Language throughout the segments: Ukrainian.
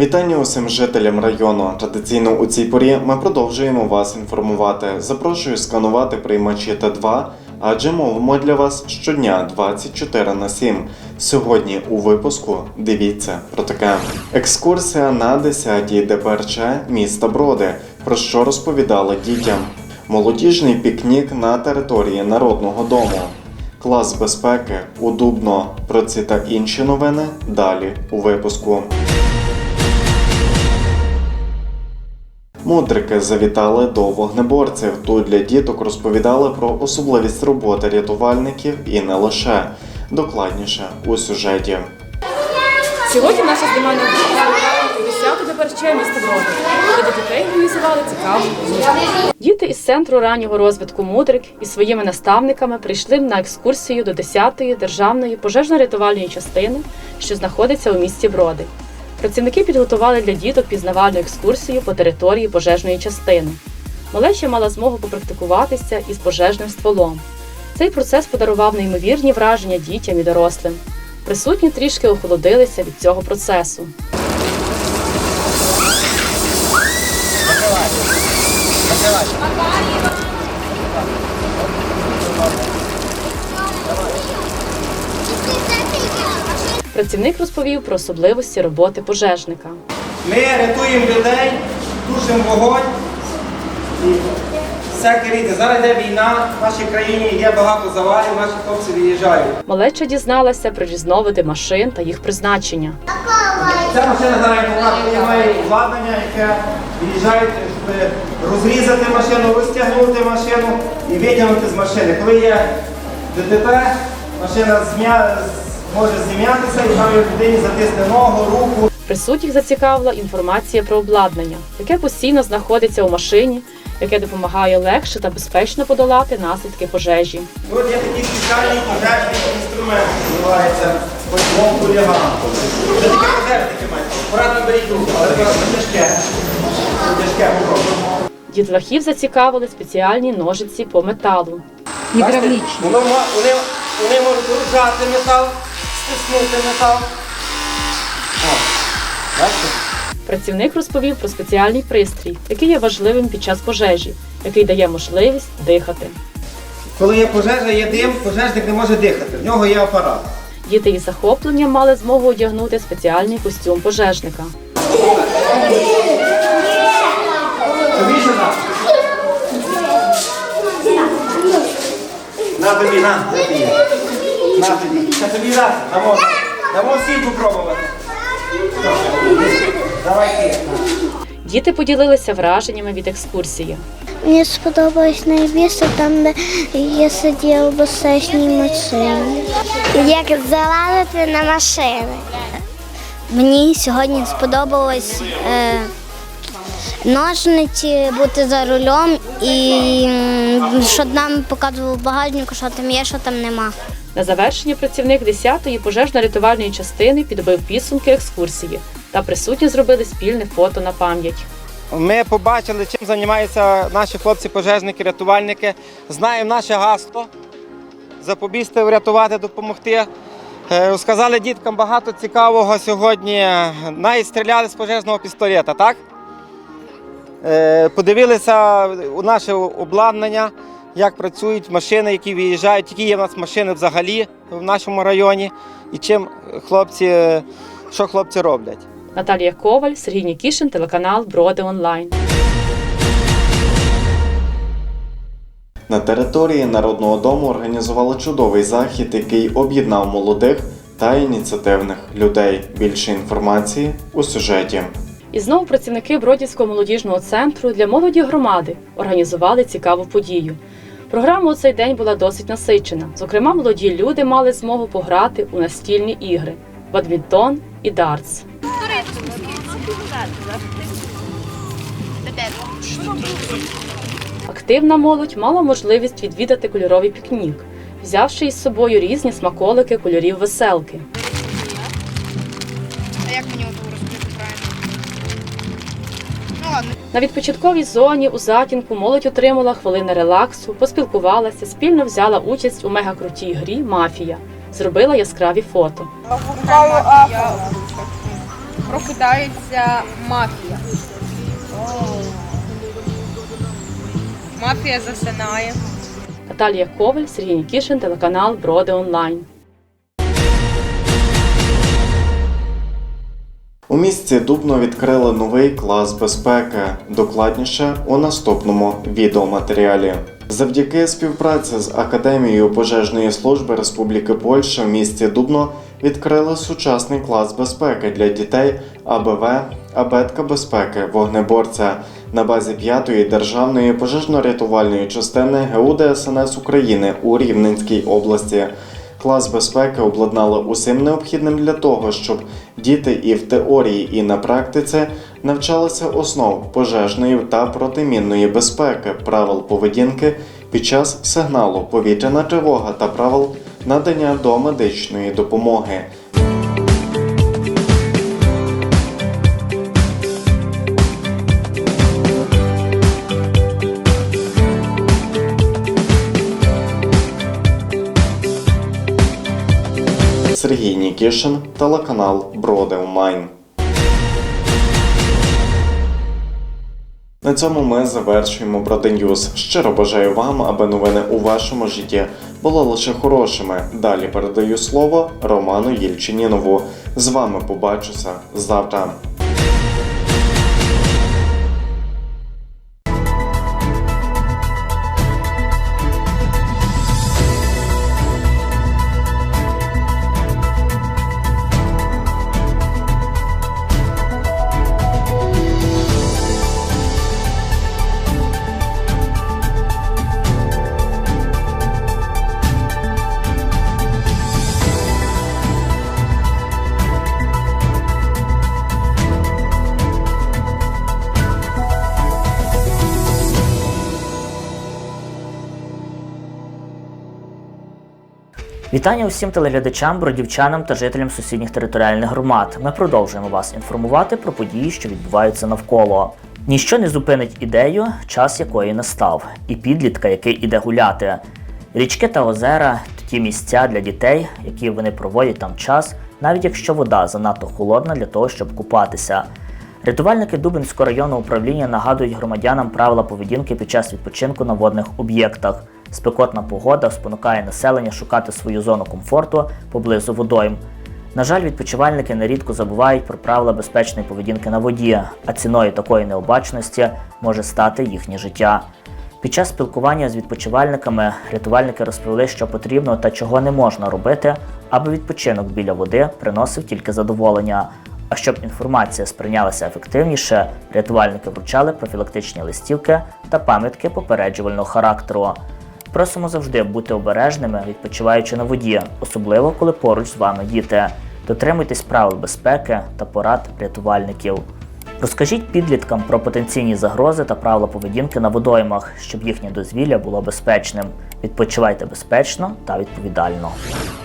Вітання усім жителям району. Традиційно у цій порі ми продовжуємо вас інформувати. Запрошую сканувати приймачі Т2, адже мовимо для вас щодня 24 на 7. Сьогодні у випуску дивіться про таке: екскурсія на 10-й ДПРЧ міста Броди. Про що розповідали дітям? Молодіжний пікнік на території народного дому. Клас безпеки у Дубно. Про ці та інші новини далі у випуску. Мудрики завітали до вогнеборців. Тут для діток розповідали про особливість роботи рятувальників і не лише. Докладніше у сюжеті. Сьогодні наша знімальна група 10 ДПРЧ міста Броди, де для дітей організували цікаву. Діти із центру раннього розвитку Мудрик із своїми наставниками прийшли на екскурсію до 10-ї державної пожежно-рятувальної частини, що знаходиться у місті Броди. Працівники підготували для діток пізнавальну екскурсію по території пожежної частини. Малеча мала змогу попрактикуватися із пожежним стволом. Цей процес подарував неймовірні враження дітям і дорослим. Присутні трішки охолодилися від цього процесу. Працівник розповів про особливості роботи пожежника. Ми рятуємо людей, тушимо вогонь і всяке різне. Зараз йде війна, в нашій країні є багато завалів, наші хлопці виїжджають. Малеча дізналася про різновиди машин та їх призначення. Ця машина зараз має обладнання, яке виїжджає, щоб розрізати машину, розтягнути машину і витягнути з машини. Коли є ДТП, машина змя... може зім'ятися і має людині затисне ногу, руку. Присутніх зацікавила інформація про обладнання, яке постійно знаходиться у машині, яке допомагає легше та безпечно подолати наслідки пожежі. От є такий спеціальний пожежний інструмент, називається поймом хуліган. Це таке пожежники мають. Акуратно беріть руку, але це тяжке. Тяжке попробуємо. Дітлахів зацікавили спеціальні ножиці по металу. Гідравлічні. Вони, вони можуть ружати метал, стиснути метал. О, бачите? Працівник розповів про спеціальний пристрій, який є важливим під час пожежі, який дає можливість дихати. Коли є пожежа, є дим, пожежник не може дихати. В нього є апарат. Діти із захопленням мали змогу одягнути спеціальний костюм пожежника. Тобі що на? На тобі, на, на тобі. На тобі. Тобі раз, дамо. Дамо всім попробувати. Давай. Діти поділилися враженнями від екскурсії. Мені сподобалось найбільше там, де я сиділа в басечній машині. Як залазити на машини. Мені сьогодні сподобалось е, ножниці бути за рулем і м, щоб нам показував багажнику, що там є, що там нема. На завершення працівник 10-ї пожежно-рятувальної частини підбив підсумки екскурсії та присутні зробили спільне фото на пам'ять. Ми побачили, чим займаються наші хлопці-пожежники, рятувальники. Знаємо наше гасло. Запобігти, врятувати, допомогти. Е, Сказали діткам багато цікавого сьогодні. Навіть стріляли з пожежного пістолета, так? Е, Подивилися наше обладнання, як працюють машини, які виїжджають, які є в нас машини взагалі в нашому районі, і чим хлопці, що хлопці роблять. Наталія Коваль, Сергій Нікішин, телеканал Броди Онлайн. На території народного дому організували чудовий захід, який об'єднав молодих та ініціативних людей. Більше інформації у сюжеті. І знову працівники Бродівського молодіжного центру для молоді громади організували цікаву подію. Програма у цей день була досить насичена. Зокрема, молоді люди мали змогу пограти у настільні ігри бадмінтон і дартс. Активна молодь мала можливість відвідати кольоровий пікнік, взявши із собою різні смаколики кольорів веселки. На відпочатковій зоні у затінку молодь отримала хвилини релаксу, поспілкувалася, спільно взяла участь у мегакрутій грі Мафія, зробила яскраві фото. Мафія. Прокидається мафія. Мафія засинає. Наталія Коваль, Сергій Нікішин, телеканал Броди Онлайн. У місті Дубно відкрили новий клас безпеки. Докладніше у наступному відеоматеріалі. Завдяки співпраці з Академією пожежної служби Республіки Польща в місті Дубно відкрили сучасний клас безпеки для дітей АБВ Абетка безпеки вогнеборця на базі 5-ї державної пожежно-рятувальної частини ГУ ДСНС України у Рівненській області. Клас безпеки обладнали усім необхідним для того, щоб діти і в теорії, і на практиці навчалися основ пожежної та протимінної безпеки, правил поведінки під час сигналу повітряна тривога та правил надання домедичної допомоги. Сергій Нікішин, телеканал Броди Онлайн. На цьому ми завершуємо Броденюз. Щиро бажаю вам, аби новини у вашому житті були лише хорошими. Далі передаю слово Роману Єльчинінову. З вами побачуся завтра. Вітання усім телеглядачам, бродівчанам та жителям сусідніх територіальних громад. Ми продовжуємо вас інформувати про події, що відбуваються навколо. Ніщо не зупинить ідею, час якої настав, і підлітка, який іде гуляти. Річки та озера ті місця для дітей, які вони проводять там час, навіть якщо вода занадто холодна для того, щоб купатися. Рятувальники Дубинського районного управління нагадують громадянам правила поведінки під час відпочинку на водних об'єктах. Спекотна погода спонукає населення шукати свою зону комфорту поблизу водойм. На жаль, відпочивальники нерідко забувають про правила безпечної поведінки на воді, а ціною такої необачності може стати їхнє життя. Під час спілкування з відпочивальниками рятувальники розповіли, що потрібно та чого не можна робити, аби відпочинок біля води приносив тільки задоволення. А щоб інформація сприйнялася ефективніше, рятувальники вручали профілактичні листівки та пам'ятки попереджувального характеру. Просимо завжди бути обережними, відпочиваючи на воді, особливо коли поруч з вами діти. Дотримуйтесь правил безпеки та порад рятувальників. Розкажіть підліткам про потенційні загрози та правила поведінки на водоймах, щоб їхнє дозвілля було безпечним. Відпочивайте безпечно та відповідально.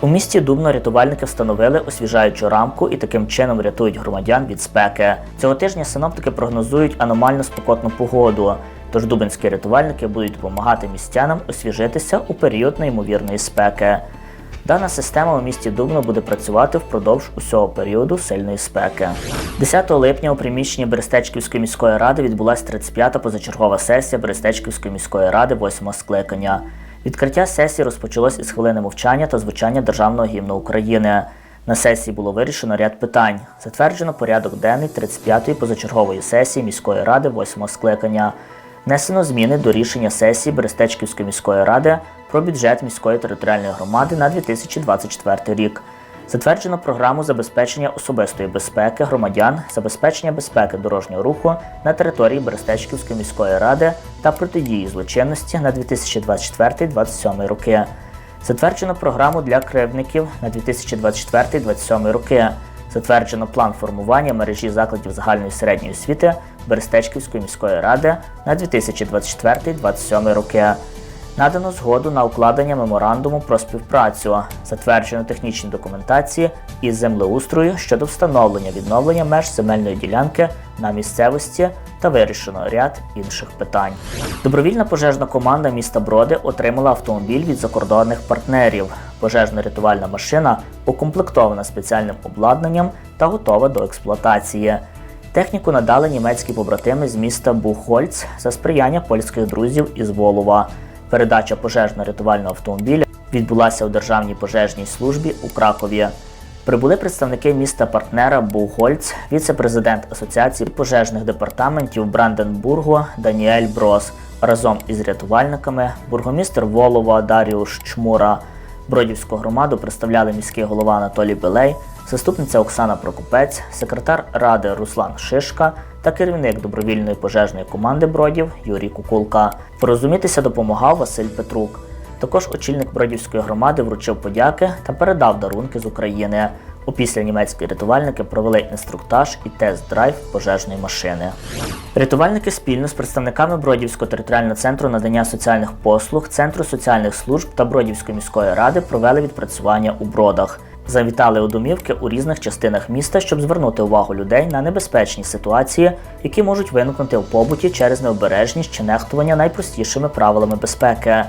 У місті Дубно рятувальники встановили освіжаючу рамку і таким чином рятують громадян від спеки. Цього тижня синоптики прогнозують аномально спекотну погоду. Тож дубинські рятувальники будуть допомагати містянам освіжитися у період неймовірної спеки. Дана система у місті Дубно буде працювати впродовж усього періоду сильної спеки. 10 липня у приміщенні Берестечківської міської ради відбулася 35-та позачергова сесія Берестечківської міської ради 8 скликання. Відкриття сесії розпочалось із хвилини мовчання та звучання державного гімну України. На сесії було вирішено ряд питань. Затверджено порядок денний 35-ї позачергової сесії міської ради 8 скликання. Внесено зміни до рішення сесії Берестечківської міської ради про бюджет міської територіальної громади на 2024 рік. Затверджено програму забезпечення особистої безпеки громадян, забезпечення безпеки дорожнього руху на території Берестечківської міської ради та протидії злочинності на 2024-2027 роки. Затверджено програму для кривдників на 2024-2027 роки. Затверджено план формування мережі закладів загальної середньої освіти Берестечківської міської ради на 2024-2027 роки. Надано згоду на укладення меморандуму про співпрацю, затверджено технічні документації із землеустрою щодо встановлення відновлення меж земельної ділянки на місцевості та вирішено ряд інших питань. Добровільна пожежна команда міста Броди отримала автомобіль від закордонних партнерів. Пожежно-рятувальна машина укомплектована спеціальним обладнанням та готова до експлуатації. Техніку надали німецькі побратими з міста Бухольц за сприяння польських друзів із Волова. Передача пожежно-рятувального автомобіля відбулася у Державній пожежній службі у Кракові. Прибули представники міста партнера Бухольц, віце-президент Асоціації пожежних департаментів Бранденбургу Даніель Брос разом із рятувальниками, бургомістр Волова Даріуш Чмура. Бродівську громаду представляли міський голова Анатолій Белей, заступниця Оксана Прокопець, секретар ради Руслан Шишка та керівник добровільної пожежної команди Бродів Юрій Кукулка. Порозумітися допомагав Василь Петрук. Також очільник Бродівської громади вручив подяки та передав дарунки з України. Опісля німецькі рятувальники провели інструктаж і тест-драйв пожежної машини. Рятувальники спільно з представниками Бродівського територіального центру надання соціальних послуг, Центру соціальних служб та Бродівської міської ради провели відпрацювання у бродах. Завітали у домівки у різних частинах міста, щоб звернути увагу людей на небезпечні ситуації, які можуть виникнути в побуті через необережність чи нехтування найпростішими правилами безпеки.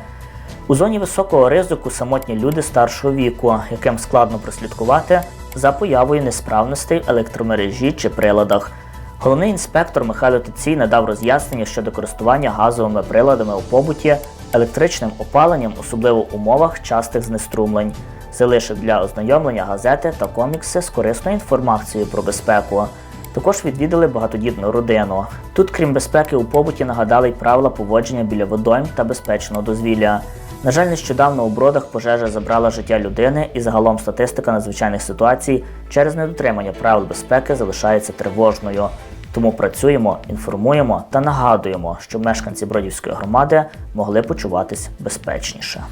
У зоні високого ризику самотні люди старшого віку, яким складно прослідкувати за появою несправностей в електромережі чи приладах. Головний інспектор Михайло Тицій надав роз'яснення щодо користування газовими приладами у побуті, електричним опаленням, особливо в умовах частих знеструмлень. Залишив для ознайомлення газети та комікси з корисною інформацією про безпеку. Також відвідали багатодітну родину. Тут, крім безпеки, у побуті нагадали й правила поводження біля водойм та безпечного дозвілля. На жаль, нещодавно у бродах пожежа забрала життя людини, і загалом статистика надзвичайних ситуацій через недотримання правил безпеки залишається тривожною. Тому працюємо, інформуємо та нагадуємо, щоб мешканці Бродівської громади могли почуватись безпечніше.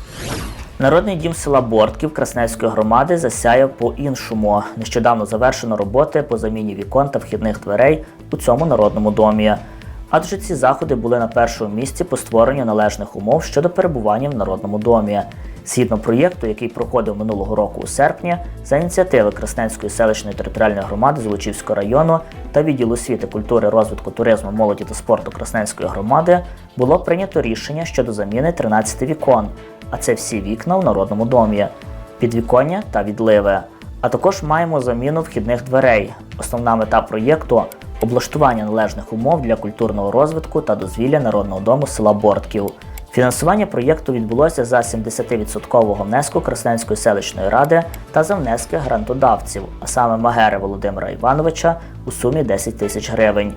Народний дім села Бортків Краснецької громади засяяв по-іншому. Нещодавно завершено роботи по заміні вікон та вхідних дверей у цьому народному домі. Адже ці заходи були на першому місці по створенню належних умов щодо перебування в народному домі. Згідно проєкту, який проходив минулого року у серпні, за ініціативи Красненської селищної територіальної громади Золочівського району та відділу освіти, культури, розвитку туризму, молоді та спорту Красненської громади було прийнято рішення щодо заміни 13 вікон, а це всі вікна в народному домі, підвіконня та відливи. А також маємо заміну вхідних дверей. Основна мета проєкту облаштування належних умов для культурного розвитку та дозвілля народного дому села Бортків. Фінансування проєкту відбулося за 70% внеску Красненської селищної ради та за внески грантодавців, а саме Магери Володимира Івановича у сумі 10 тисяч гривень,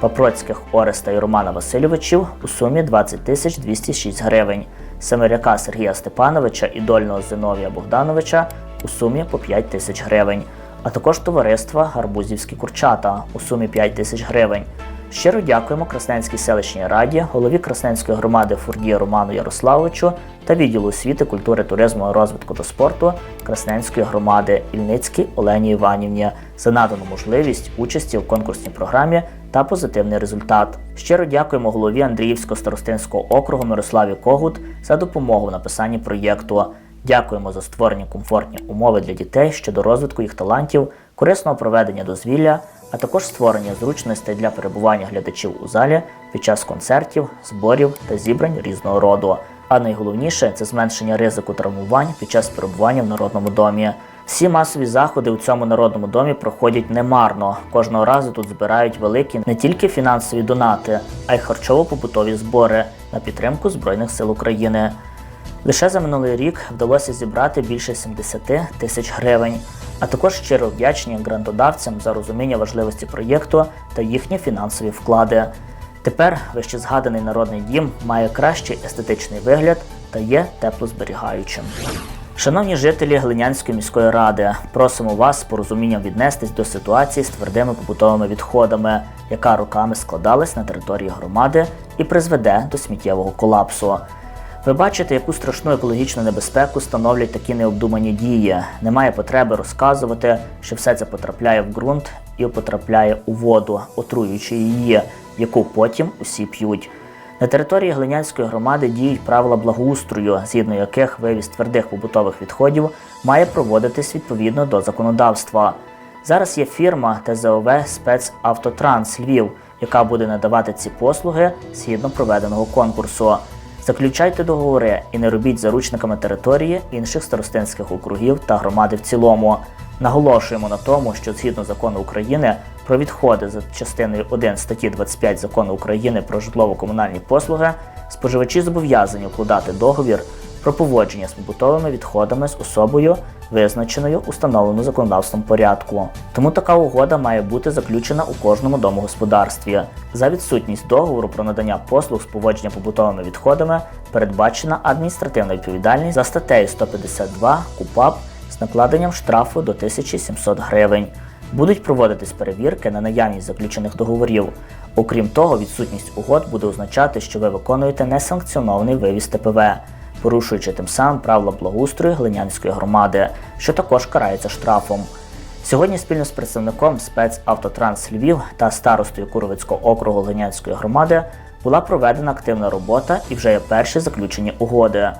Папроцьких Ореста і Романа Васильовичів у сумі 20 тисяч 206 гривень, Семиряка Сергія Степановича і Дольного Зиновія Богдановича у сумі по 5 тисяч гривень, а також товариства Гарбузівські курчата у сумі 5 тисяч гривень. Щиро дякуємо Красненській селищній раді, голові Красненської громади Фурдія Роману Ярославовичу та відділу освіти, культури, туризму, розвитку та спорту Красненської громади Ільницькій Олені Іванівні за надану можливість участі в конкурсній програмі та позитивний результат. Щиро дякуємо голові Андріївського старостинського округу Мирославі Когут за допомогу в написанні проєкту. Дякуємо за створені комфортні умови для дітей щодо розвитку їх талантів, корисного проведення дозвілля, а також створення зручностей для перебування глядачів у залі під час концертів, зборів та зібрань різного роду. А найголовніше це зменшення ризику травмувань під час перебування в народному домі. Всі масові заходи у цьому народному домі проходять немарно. Кожного разу тут збирають великі не тільки фінансові донати, а й харчово-побутові збори на підтримку Збройних сил України. Лише за минулий рік вдалося зібрати більше 70 тисяч гривень. А також щиро вдячні грантодавцям за розуміння важливості проєкту та їхні фінансові вклади. Тепер вище згаданий народний дім має кращий естетичний вигляд та є теплозберігаючим. Шановні жителі Глинянської міської ради, просимо вас з порозумінням віднестись до ситуації з твердими побутовими відходами, яка роками складалась на території громади і призведе до сміттєвого колапсу. Ви бачите, яку страшну екологічну небезпеку становлять такі необдумані дії. Немає потреби розказувати, що все це потрапляє в ґрунт і потрапляє у воду, отруюючи її, яку потім усі п'ють. На території Глинянської громади діють правила благоустрою, згідно яких вивіз твердих побутових відходів має проводитись відповідно до законодавства. Зараз є фірма ТЗОВ Спецавтотранс Львів, яка буде надавати ці послуги згідно проведеного конкурсу. Заключайте договори і не робіть заручниками території інших старостинських округів та громади в цілому. Наголошуємо на тому, що згідно закону України про відходи за частиною 1 статті 25 закону України про житлово-комунальні послуги, споживачі зобов'язані укладати договір про поводження з побутовими відходами з особою, визначеною установлену законодавством порядку. Тому така угода має бути заключена у кожному домогосподарстві. За відсутність договору про надання послуг з поводження побутовими відходами передбачена адміністративна відповідальність за статтею 152 КУПАП з накладенням штрафу до 1700 гривень. Будуть проводитись перевірки на наявність заключених договорів. Окрім того, відсутність угод буде означати, що ви виконуєте несанкціонований вивіз ТПВ, порушуючи тим самим правила благоустрою Глинянської громади, що також карається штрафом. Сьогодні спільно з представником спецавтотранс Львів та старостою Куровицького округу Глинянської громади була проведена активна робота і вже є перші заключені угоди.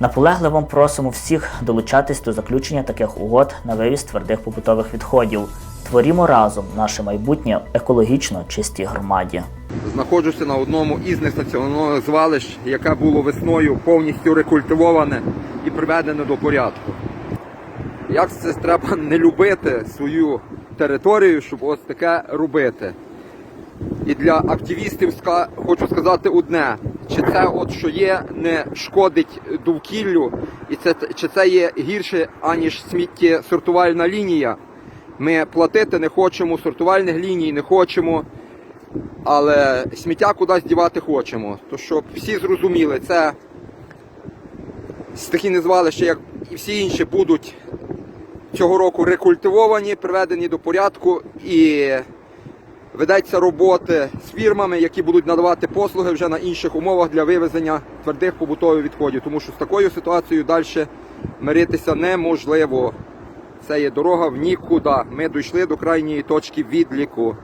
Наполегливо просимо всіх долучатись до заключення таких угод на вивіз твердих побутових відходів. Творімо разом наше майбутнє екологічно чистій громаді. знаходжуся на одному із нестаціонарних звалищ, яке було весною повністю рекультивоване і приведене до порядку. Як це треба не любити свою територію, щоб ось таке робити? І для активістів хочу сказати одне: чи це от що є, не шкодить довкіллю, і це чи це є гірше, аніж сміттєсортувальна лінія. Ми платити не хочемо, сортувальних ліній не хочемо але сміття кудись дівати хочемо. То щоб всі зрозуміли, це такі незвалища, як і всі інші, будуть цього року рекультивовані, приведені до порядку і ведеться роботи з фірмами, які будуть надавати послуги вже на інших умовах для вивезення твердих побутових відходів. Тому що з такою ситуацією далі миритися неможливо. Це є дорога в нікуди. Ми дійшли до крайньої точки відліку.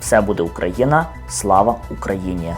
Все буде Україна, слава Україні!